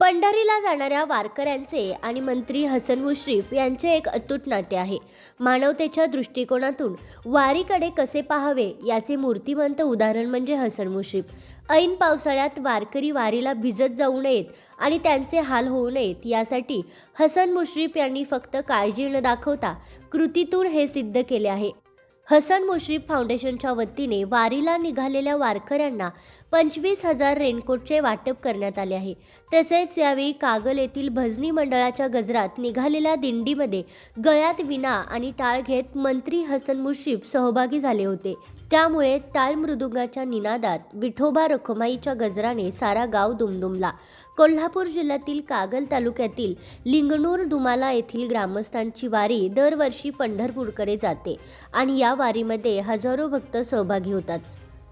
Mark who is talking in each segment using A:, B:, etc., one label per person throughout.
A: पंढरीला जाणाऱ्या वारकऱ्यांचे आणि मंत्री हसन मुश्रीफ यांचे एक अतूट नाते आहे. मानवतेच्या दृष्टिकोनातून वारीकडे कसे पाहावे याचे मूर्तिमंत उदाहरण म्हणजे हसन मुश्रीफ. ऐन पावसाळ्यात वारकरी वारीला भिजत जाऊ नयेत आणि त्यांचे हाल होऊ नयेत यासाठी हसन मुश्रीफ यांनी फक्त काळजी न दाखवता कृतीतून हे सिद्ध केले आहे. हसन मुश्रीफ फाउंडेशनच्या वतीने वारीला निघालेल्या वारकऱ्यांना पंचवीस हजार रेनकोटचे वाटप करण्यात आले आहे. तसेच यावेळी कागल येथील भजनी मंडळाच्या गजरात निघालेल्या दिंडीमध्ये गळ्यात विना आणि टाळ घेत मंत्री हसन मुश्रीफ सहभागी झाले होते. त्यामुळे टाळ मृदुंगाच्या निनादात विठोबा रखुमाईच्या गजराने सारा गाव दुमदुमला. कोल्हापूर जिल्ह्यातील कागल तालुक्यातील लिंगणूर दुमाला येथील ग्रामस्थांची वारी दरवर्षी पंढरपूरकडे जाते आणि या वारीमध्ये हजारो भक्त सहभागी होतात.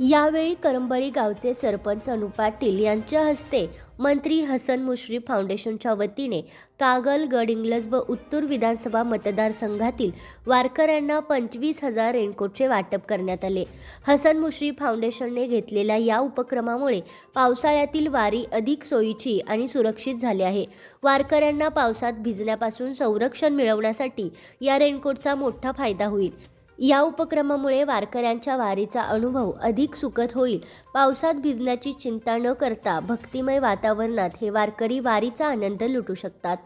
A: यावेळी करंबळी गावचे सरपंच अनु पाटील यांच्या हस्ते मंत्री हसन मुश्रीफ फाउंडेशनच्या वतीने कागल गडहिंग्लज व उत्तूर विधानसभा मतदारसंघातील वारकऱ्यांना पंचवीस हजार रेनकोटचे वाटप करण्यात आले. हसन मुश्रीफ फाउंडेशनने घेतलेल्या या उपक्रमामुळे पावसाळ्यातील वारी अधिक सोयीची आणि सुरक्षित झाली आहे. वारकऱ्यांना पावसात भिजण्यापासून संरक्षण मिळवण्यासाठी या रेनकोटचा मोठा फायदा होईल. या उपक्रमामुळे वारकऱ्यांच्या वारीचा अनुभव अधिक सुखद होईल. पावसात भिजण्याची चिंता न करता भक्तिमय वातावरणात हे वारकरी वारीचा आनंद लुटू शकतात.